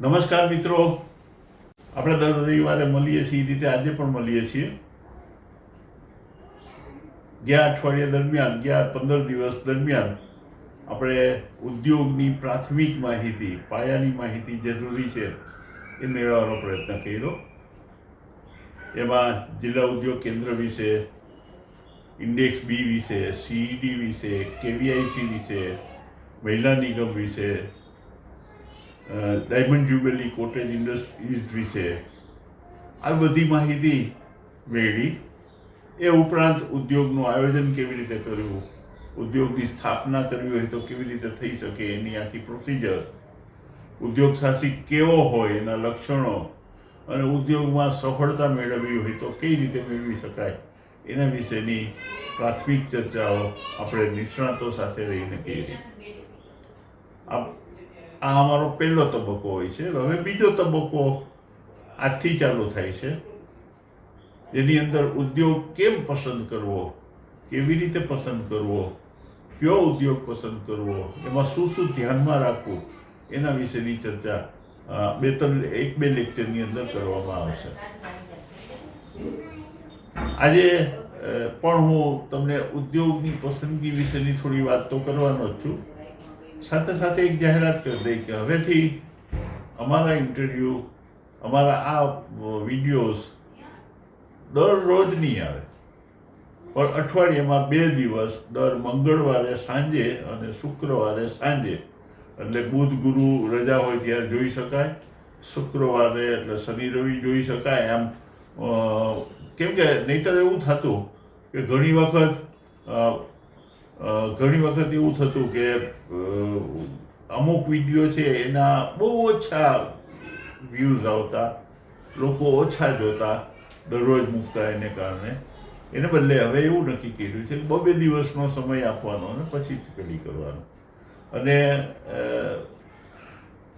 નમસ્કાર મિત્રો. આપણે દર રવિવારે મળીએ છીએ. એ રીતે આજે પણ મળીએ છીએ. ગયા અઠવાડિયા દરમિયાન, ગયા પંદર દિવસ દરમિયાન આપણે ઉદ્યોગની પ્રાથમિક માહિતી, પાયાની માહિતી જરૂરી છે, એ મેળવવાનો પ્રયત્ન કર્યો. એમાં જિલ્લા ઉદ્યોગ કેન્દ્ર વિશે, ઇન્ડેક્સ બી વિશે સીઈડી વિશે કેવીઆઈસી વિશે, મહિલા નિગમ વિશે ડાયમંડ જ્યુબેલી કોટેજ ઇન્ડસ્ટ્રીઝ વિશે આ બધી માહિતી મેળવી. એ ઉપરાંત ઉદ્યોગનું આયોજન કેવી રીતે કરવું, ઉદ્યોગની સ્થાપના કરવી હોય તો કેવી રીતે થઈ શકે, એની આખી પ્રોસિજર ઉદ્યોગ સાહસિક કેવો હોય, એના લક્ષણો અને ઉદ્યોગમાં સફળતા મેળવવી હોય તો કઈ રીતે મેળવી શકાય, એના વિશેની પ્રાથમિક ચર્ચાઓ આપણે નિષ્ણાતો સાથે રહીને કરી. આ અમારો પહેલો તબક્કો હોય છે. હવે બીજો તબક્કો આજથી ચાલુ થાય છે. એની અંદર ઉદ્યોગ કેમ પસંદ કરવો, કેવી રીતે પસંદ કરવો, કયો ઉદ્યોગ પસંદ કરવો, એમાં શું શું ધ્યાનમાં રાખવું, એના વિશેની ચર્ચા બે ત્રણ, એક બે લેક્ચરની અંદર કરવામાં આવશે. આજે પણ હું તમને ઉદ્યોગની પસંદગી વિશેની થોડી વાત તો કરવાનો જ છું. સાથે સાથે એક જાહેરાત કરી દઈ કે હવેથી અમારા ઇન્ટરવ્યૂ અમારા આ વિડીયોઝ દરરોજ નહીં આવે. પણ અઠવાડિયામાં બે દિવસ દર મંગળવારે સાંજે અને શુક્રવારે સાંજે. એટલે બુધ ગુરુ રજા હોય ત્યારે જોઈ શકાય. શુક્રવારે એટલે શનિ રવિ જોઈ શકાય અ, કેમ કે નહીતર એવું થતું કે ઘણી વખત ઘણી વખત એવું થતું કે અમુક વીડિયો છે એના બહુ ઓછા વ્યૂઝ આવતા, લોકો ઓછા જોતા, દરરોજ મૂકતા એને કારણે. એને બદલે હવે એવું નક્કી કર્યું છે કે બબે દિવસનો સમય આપવાનો અને પછી પેલી કરવાનો. અને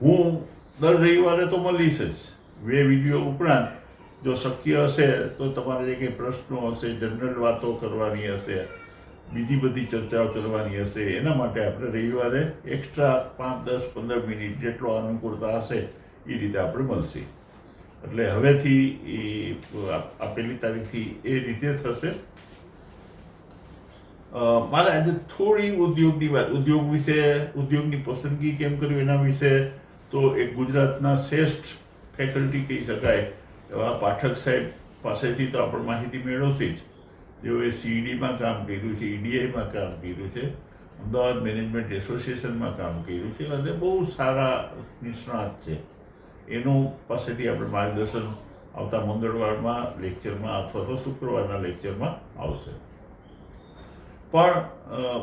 હું દર રવિવારે તો મળીશ જ. બે વીડિયો ઉપરાંત, જો શક્ય હશે તો તમારે જે કંઈ પ્રશ્નો હશે, જનરલ વાતો કરવાની હશે બીજી બધી ચર્ચાઓ કરવાની હશે. એના માટે આપણે રવિવારે એક્સ્ટ્રા પાંચ, દસ, પંદર મિનિટ જેટલો અનુકૂળતા હશે એ રીતે આપણે મળશે. એટલે હવેથી એ આપેલી તારીખથી એ રીતે થશે. મારે આજે થોડી ઉદ્યોગની વાત, ઉદ્યોગ વિશે, ઉદ્યોગની પસંદગી કેમ કરવી એના વિશે, તો એક ગુજરાતના શ્રેષ્ઠ ફેકલ્ટી કહી શકાય, એવા પાઠક સાહેબ પાસેથી તો આપણે માહિતી મેળવશે જ. જેઓએ સીડીમાં કામ કર્યું છે ઈડીઆઈમાં કામ કર્યું છે, અમદાવાદ મેનેજમેન્ટ એસોસિએશનમાં કામ કર્યું છે અને બહુ સારા નિષ્ણાત છે. એનું પાસેથી આપણે માર્ગદર્શન આવતા મંગળવારમાં લેક્ચરમાં અથવા તો શુક્રવારના લેક્ચરમાં આવશે. પણ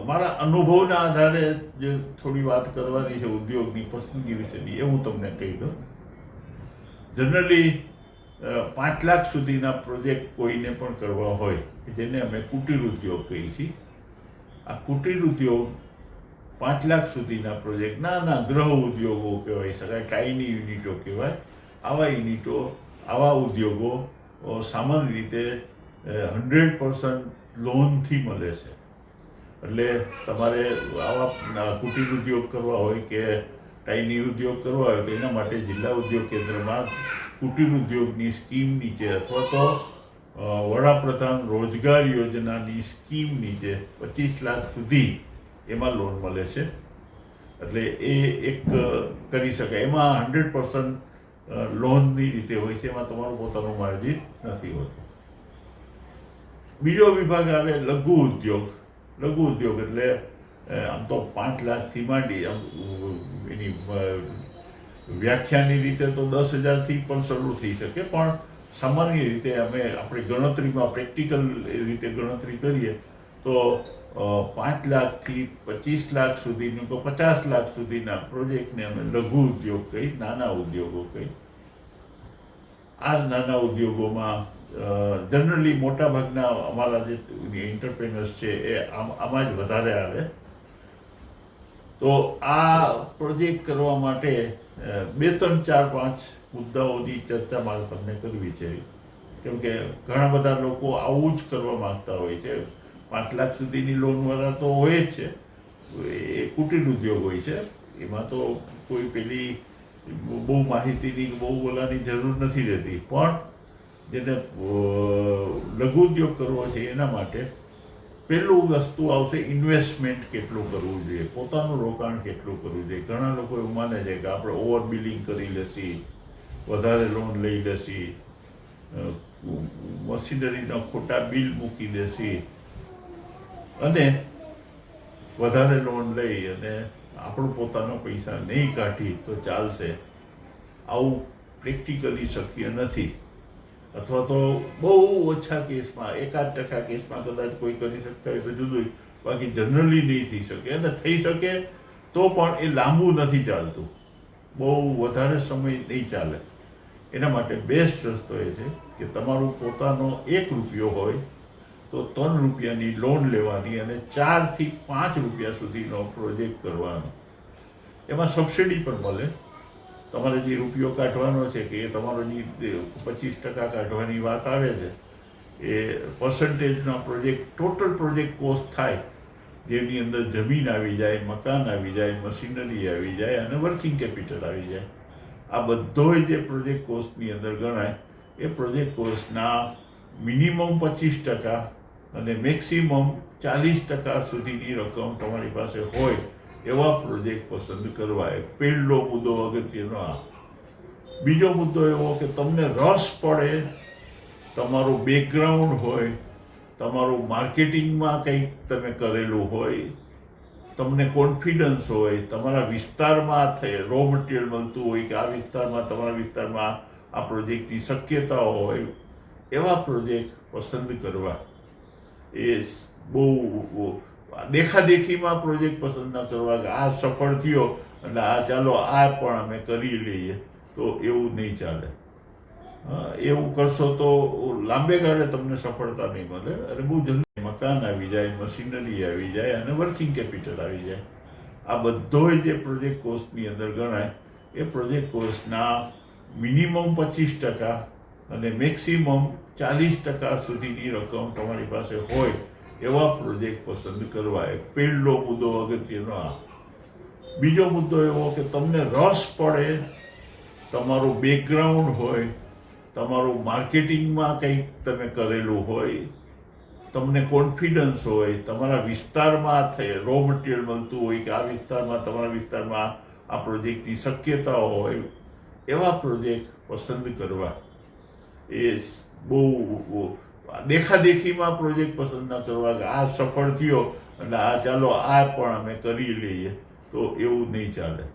મારા અનુભવના આધારે જે થોડી વાત કરવાની છે ઉદ્યોગની પસંદગી વિશેની, એ હું તમને કહી દઉં. જનરલી પાંચ લાખ સુધીના પ્રોજેક્ટ કોઈને પણ કરવા હોય જેને અમે કુટીર ઉદ્યોગ કહીએ છીએ, આ કુટીર ઉદ્યોગ પાંચ લાખ સુધીના પ્રોજેક્ટ, નાના ગ્રહ ઉદ્યોગો કહેવાય શકાય ટાઈની યુનિટો કહેવાય, આવા યુનિટો, આવા ઉદ્યોગો સામાન્ય રીતે હંડ્રેડ પર્સન્ટ લોનથી મળે છે. એટલે તમારે આવા કુટીર ઉદ્યોગ કરવા હોય કે ટાઈની ઉદ્યોગ કરવા હોય, તો એના માટે જિલ્લા ઉદ્યોગ કેન્દ્રમાં કુટીર ઉદ્યોગની સ્કીમ નીચે અથવા તો વડાપ્રધાન રોજગાર યોજનાની સ્કીમ નીચે પચીસ લાખ સુધી એમાં લોન મળે છે. એટલે એ એક કરી શકાય. એમાં હંડ્રેડ પર્સન્ટ લોનની રીતે હોય છે. એમાં તમારું પોતાનું માર્જિન નથી હોતું. બીજો વિભાગ આવે લઘુ ઉદ્યોગ. લઘુ ઉદ્યોગ એટલે આમ તો પાંચ લાખથી માંડી, આમ એની વ્યાખ્યાની રીતે તો દસ હજારથી પણ શરૂ થઈ શકે, પણ સામાન્ય રીતે અમે આપણી ગણતરીમાં પ્રેક્ટિકલ રીતે ગણતરી કરીએ તો પાંચ લાખથી પચીસ લાખ સુધીનું કે પચાસ લાખ સુધીના પ્રોજેક્ટને અમે લઘુ ઉદ્યોગ કહી, નાના ઉદ્યોગો કહી. આ નાના ઉદ્યોગોમાં જનરલી મોટાભાગના અમારા જે એન્ટરપ્રેનર્સ છે એ આમ- જ વધારે આવે. તો આ પ્રોજેક્ટ કરવા માટે બે ત્રણ ચાર પાંચ મુદ્દાઓની ચર્ચા મારે તમને કરવી છે. કેમ કે ઘણા બધા લોકો આવું જ કરવા માંગતા હોય છે. પાંચ લાખ સુધીની લોનવાળા તો હોય જ છે. એ કુટીર ઉદ્યોગ હોય છે. એમાં તો કોઈ પેલી બહુ માહિતીની, બહુ બોલાની જરૂર નથી રહેતી. પણ જેને લઘુ ઉદ્યોગ કરવો છે એના માટે પહેલું વસ્તુ આવશે ઇન્વેસ્ટમેન્ટ કેટલું કરવું જોઈએ, પોતાનું રોકાણ કેટલું કરવું જોઈએ. ઘણા લોકો એવું માને છે કે આપણે ઓવર બિલિંગ કરી લેશી, વધારે લોન લઈ લેશી મશીનરીના ખોટા બિલ મૂકી દેશી અને વધારે લોન લઈ અને આપણો પોતાનો પૈસા નહીં કાઢી તો ચાલશે. આવું પ્રેક્ટિકલી શક્ય નથી. અથવા તો બહુ ઓછા કેસમાં, એકાદ ટકા કેસમાં કદાચ કોઈ કરી શકતા હોય તો જુદું બાકી જનરલી નહીં થઈ શકે. અને થઈ શકે તો પણ એ લાંબુ નથી ચાલતું. બહુ વધારે સમય નહીં ચાલે. એના માટે બેસ્ટ રસ્તો એ છે કે તમારું પોતાનો એક રૂપિયો હોય તો ત્રણ રૂપિયાની લોન લેવાની અને ચારથી પાંચ રૂપિયા સુધીનો પ્રોજેક્ટ કરવાનો. એમાં સબસિડી પણ મળે. તમારે જે રૂપિયો કાઢવાનો છે કે એ તમારો જે પચીસ ટકા કાઢવાની વાત આવે છે, એ પર્સન્ટેજનો પ્રોજેક્ટ ટોટલ પ્રોજેક્ટ કોસ્ટ થાય. જેની અંદર જમીન આવી જાય, મકાન આવી જાય મશીનરી આવી જાય અને વર્કિંગ કેપિટલ આવી જાય. આ બધોય જે પ્રોજેક્ટ કોસ્ટની અંદર ગણાય, એ પ્રોજેક્ટ કોસ્ટના મિનિમમ પચીસ ટકા અને મેક્સિમમ ચાલીસ ટકા સુધીની રકમ તમારી પાસે હોય. એવા પ્રોજેક્ટ પસંદ કરવા એ પહેલો મુદ્દો અગત્યનો આ. બીજો મુદ્દો એવો કે તમને રસ પડે, તમારું બેકગ્રાઉન્ડ હોય, તમારું માર્કેટિંગમાં કંઈક તમે કરેલું હોય, તમને કોન્ફિડન્સ હોય, તમારા વિસ્તારમાં થઈ રો મટીરિયલ મળતું હોય કે આ વિસ્તારમાં, તમારા વિસ્તારમાં આ પ્રોજેક્ટની શક્યતાઓ હોય, એવા પ્રોજેક્ટ પસંદ કરવા. એ બહુ દેખાદેખીમાં પ્રોજેક્ટ પસંદ ના કરવા કે આ સફળ થયો એટલે આ ચાલો આ પણ અમે કરી લઈએ, તો એવું નહીં ચાલે. એવું કરશો તો લાંબે ગાળે તમને સફળતા નહીં મળે. અને બહુ જલ્દી મકાન આવી જાય, મશીનરી આવી જાય અને વર્કિંગ કેપિટલ આવી જાય. આ બધોય જે પ્રોજેક્ટ કોસ્ટની અંદર ગણાય, એ પ્રોજેક્ટ કોસ્ટના મિનિમમ પચીસ ટકા અને મેક્સિમમ ચાલીસ ટકા સુધીની રકમ તમારી પાસે હોય એવા પ્રોજેક્ટ પસંદ કરવા. એક પહેલો મુદ્દો અગત્યનો આ. બીજો મુદ્દો એવો કે તમને રસ પડે, તમારું બેકગ્રાઉન્ડ હોય, તમારું માર્કેટિંગમાં કંઈક તમે કરેલું હોય, તમને કોન્ફિડન્સ હોય, તમારા વિસ્તારમાં થઈ રો મટીરિયલ મળતું હોય કે આ વિસ્તારમાં, તમારા વિસ્તારમાં આ પ્રોજેક્ટની શક્યતાઓ હોય, એવા પ્રોજેક્ટ પસંદ કરવા. એ બહુ દેખાદેખીમાં પ્રોજેક્ટ પસંદ ના કરવા આ સફળ થયો એટલે આ ચાલો, આ પણ અમે કરી લઈએ. તો એવું નહીં ચાલે.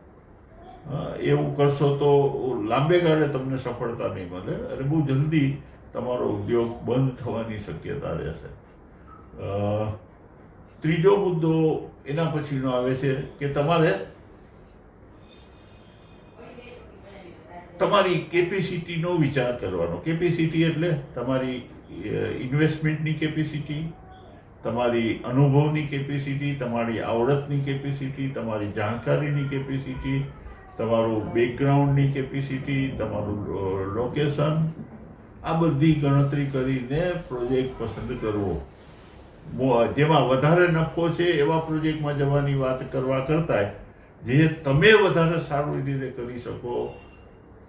એવું કરશો તો લાંબે ગાળે તમને સફળતા નહીં મળે અને બહુ જલ્દી તમારો ઉદ્યોગ બંધ થવાની શક્યતા રહેશે. ત્રીજો મુદ્દો એના પછીનો આવે છે કે તમારે તમારી કેપેસિટીનો વિચાર કરવાનો. કેપેસિટી એટલે તમારી ઇન્વેસ્ટમેન્ટની કેપેસિટી તમારી અનુભવની કેપેસિટી તમારી આવડતની કેપેસિટી તમારી જાણકારીની કેપેસિટી તમારું બેકગ્રાઉન્ડની કેપેસિટી તમારું લોકેશન આ બધી ગણતરી કરીને પ્રોજેક્ટ પસંદ કરવો. જેમાં વધારે નફો છે એવા પ્રોજેક્ટમાં જવાની વાત કરવા કરતાં જે તમે વધારે સારી રીતે કરી શકો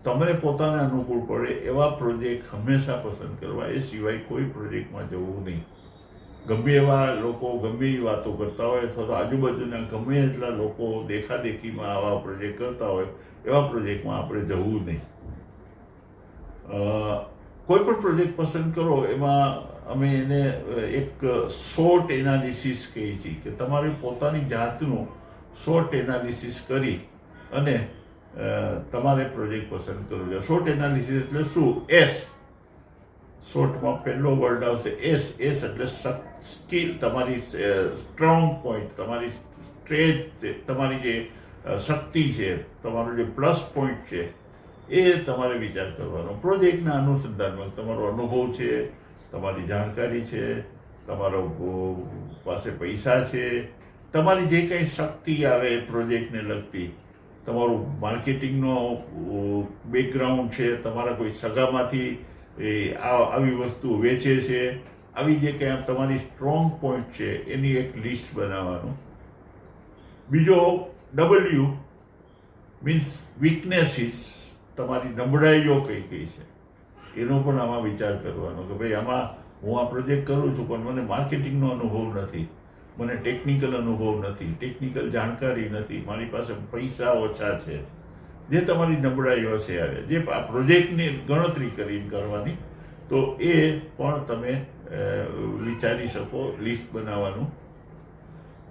તમને પોતાને અનુકૂળ પડે એવા પ્રોજેક્ટ હંમેશા પસંદ કરવા. એ સિવાય કોઈ પ્રોજેક્ટમાં જવું નહીં. ગમે એવા લોકો ગમે એવી વાતો કરતા હોય અથવા તો આજુબાજુના ગમે એટલા લોકો દેખાદેખીમાં આવા પ્રોજેક્ટ કરતા હોય, એવા પ્રોજેક્ટમાં આપણે જવું નહીં. કોઈ પણ પ્રોજેક્ટ પસંદ કરો, એમાં અમે એને એક શોર્ટ એનાલિસિસ કહીએ છીએ કે તમારી પોતાની જાતનું શોર્ટ એનાલિસિસ કરી અને તમારે પ્રોજેક્ટ પસંદ કરવો જોઈએ શોર્ટ એનાલિસિસ એટલે શું? એસ શોર્ટમાં પહેલો વર્ડ આવશે એસ એસ એટલે સ્કિલ તમારી સ્ટ્રોંગ પોઈન્ટ તમારી સ્ટ્રેચ તમારી જે શક્તિ છે, તમારો જે પ્લસ પોઈન્ટ છે, એ તમારે વિચાર કરવાનો. પ્રોજેક્ટના અનુસંધાનમાં તમારો અનુભવ છે, તમારી જાણકારી છે, તમારો પાસે પૈસા છે, તમારી જે કંઈ શક્તિ આવે પ્રોજેક્ટને લગતી તમારું માર્કેટિંગનો બેકગ્રાઉન્ડ છે, તમારા કોઈ સગામાંથી, એ આવી વસ્તુ વેચે છે, આવી જે કંઈ તમારી સ્ટ્રોંગ પોઈન્ટ છે, એની એક લિસ્ટ બનાવવાનું. બીજો ડબલ્યુ મીન્સ વીકનેસીસ તમારી નબળાઈઓ કઈ કઈ છે, એનો પણ આમાં વિચાર કરવાનો કે ભાઈ આમાં હું આ પ્રોજેક્ટ કરું છું, પણ મને માર્કેટિંગનો અનુભવ નથી. મને ટેકનિકલ અનુભવ નથી ટેકનિકલ જાણકારી નથી, મારી પાસે પૈસા ઓછા છે. જે તમારી નબળાઈઓ છે આવે જે આ પ્રોજેક્ટની ગણતરી કરીને કરવાની, તો એ પણ તમે વિચારી શકો, લિસ્ટ બનાવવાનું.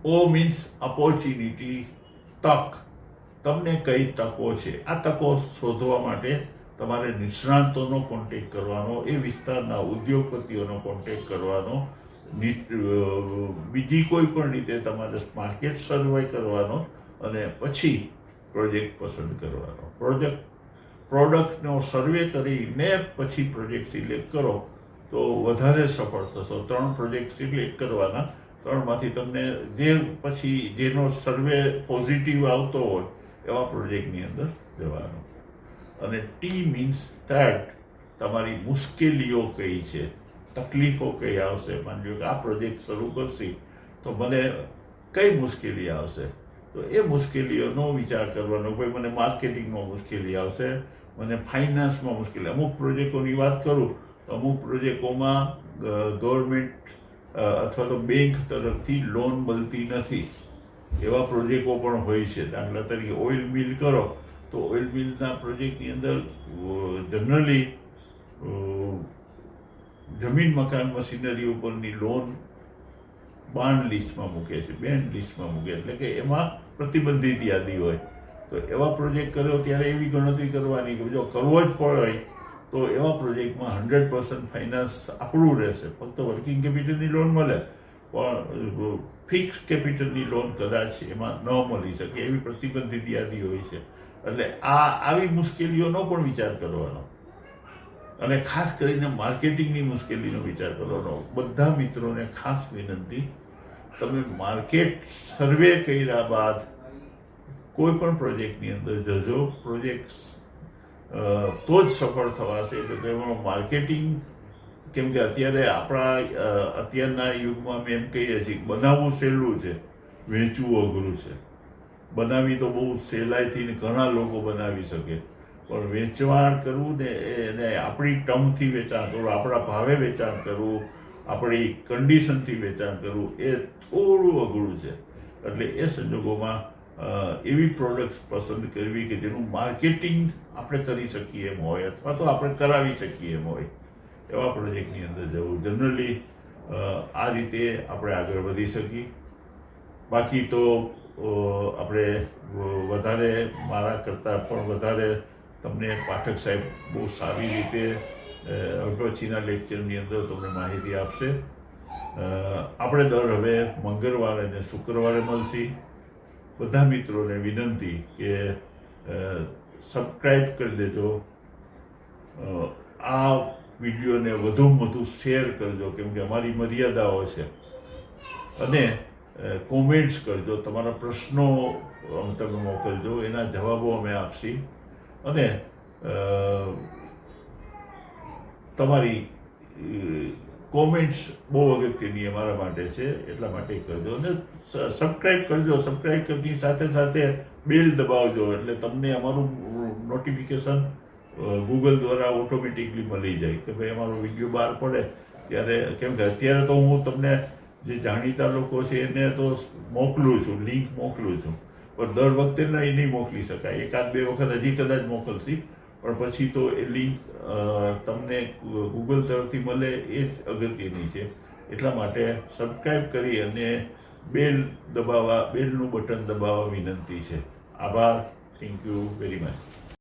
ઓ મીન્સ ઓપોર્ચ્યુનિટી તક. તમને કઈ તકો છે? આ તકો શોધવા માટે તમારે નિષ્ણાંતોનો કોન્ટેક્ટ કરવાનો, એ વિસ્તારના ઉદ્યોગપતિઓનો કોન્ટેક્ટ કરવાનો બીજી કોઈ પણ રીતે તમારે માર્કેટ સર્વે કરવાનો અને પછી પ્રોજેક્ટ પસંદ કરવાનો. પ્રોજેક્ટ પ્રોડક્ટનો સર્વે કરીને પછી પ્રોજેક્ટ સિલેક્ટ કરો, તો વધારે સફળ થશો. ત્રણ પ્રોજેક્ટ સિલેક્ટ કરવાના, ત્રણમાંથી તમને જે પછી જેનો સર્વે પોઝિટિવ આવતો હોય, એવા પ્રોજેક્ટની અંદર જવાનો. અને ટી મીન્સ ધેટ તમારી મુશ્કેલીઓ કઈ છે? તકલીફો કઈ આવશે? પણ જો કે આ પ્રોજેક્ટ શરૂ કરશી, તો મને કઈ મુશ્કેલી આવશે? તો એ મુશ્કેલીઓનો વિચાર કરવાનો ભાઈ મને માર્કેટિંગમાં મુશ્કેલી આવશે, મને ફાઇનાન્સમાં મુશ્કેલી અમુક પ્રોજેક્ટોની વાત કરું, તો અમુક પ્રોજેક્ટોમાં ગવર્મેન્ટ અથવા તો બેંક તરફથી લોન મળતી નથી. એવા પ્રોજેક્ટો પણ હોય છે. દાખલા તરીકે ઓઇલ મિલ કરો, તો ઓઇલ મિલના પ્રોજેક્ટની અંદર જનરલી જમીન મકાન મશીનરી ઉપરની લોન બાન્ડ લિસ્ટમાં મૂકે છે બેન લિસ્ટમાં મૂકે, એટલે કે એમાં પ્રતિબંધિત યાદી હોય. તો એવા પ્રોજેક્ટ કર્યો ત્યારે એવી ગણતરી કરવાની કે જો કરવો જ પડે તો એવા પ્રોજેક્ટમાં હંડ્રેડ પર્સન્ટ ફાઇનાન્સ આપણું રહેશે. ફક્ત વર્કિંગ કેપિટલની લોન મળે, પણ ફિક્સ કેપિટલની લોન કદાચ એમાં ન મળી શકે એવી પ્રતિબંધિત યાદી હોય છે. એટલે આ આવી મુશ્કેલીઓનો પણ વિચાર કરવાનો. અને ખાસ કરીને માર્કેટિંગની મુશ્કેલીનો વિચાર કરવાનો બધા મિત્રોને ખાસ વિનંતી, તમે માર્કેટ સર્વે કર્યા બાદ કોઈ પણ પ્રોજેક્ટની અંદર જજો. પ્રોજેક્ટ તો જ સફળ થવાશે. કે તેમાં માર્કેટિંગ, કેમ કે અત્યારે આપણા અત્યારના યુગમાં અમે એમ કહીએ છીએ બનાવવું સહેલું છે, વેચવું અઘરું છે. બનાવી તો બહુ સહેલાઈથી ઘણા લોકો બનાવી શકે. પણ વેચવાણ કરવું ને એને આપણી ટર્મથી વેચાણ કરવું, આપણા ભાવે વેચાણ કરવું, આપણી કન્ડિશનથી વેચાણ કરવું, એ થોડું અઘરું છે. એટલે એ સંજોગોમાં એવી પ્રોડક્ટ્સ પસંદ કરવી કે જેનું માર્કેટિંગ આપણે કરી શકીએ એમ હોય અથવા તો આપણે કરાવી શકીએ એમ હોય. એવા પ્રોજેક્ટની અંદર જવું. જનરલી આ રીતે આપણે આગળ વધી શકીએ. બાકી તો આપણે વધારે મારા કરતાં પણ વધારે તમને પાઠક સાહેબ બહુ સારી રીતે અ, લેક્ચરની અંદર તમને માહિતી આપશે. આપણે દર હવે મંગળવારે અને શુક્રવારે મળશી. બધા મિત્રોને વિનંતી કે સબસ્ક્રાઈબ કરી દેજો. આ વિડીયોને વધુમાં વધુ શેર કરજો કેમ કે અમારી મર્યાદાઓ છે. અને કોમેન્ટ્સ કરજો તમારા પ્રશ્નો તમે મોકલજો એના જવાબો અમે આપશી. અને તમારી કોમેન્ટ્સ બહુ અગત્યની અમારા માટે છે, એટલા માટે કરજો અને સબસ્ક્રાઈબ કરજો સબસ્ક્રાઈબ કરતી સાથે સાથે બેલ દબાવજો, એટલે તમને અમારું નોટિફિકેશન ગૂગલ દ્વારા ઓટોમેટિકલી મળી જાય કે ભાઈ અમારો વીડિયો બહાર પડે. ત્યારે કેમ કે અત્યારે તો હું તમને જે જાણીતા લોકો છે એને તો મોકલું છું લિંક મોકલું છું. પણ દર વખતે નહીં નહીં મોકલી શકાય. એકાદ બે વખત હજી કદાચ મોકલશી. પણ પછી તો એ લિંક તમને ગૂગલ તરફથી મળે એ જ અગત્યની છે. એટલા માટે સબસ્ક્રાઈબ કરી અને બેલ દબાવવા બેલનું બટન દબાવવા વિનંતી છે. આભાર. Thank you very much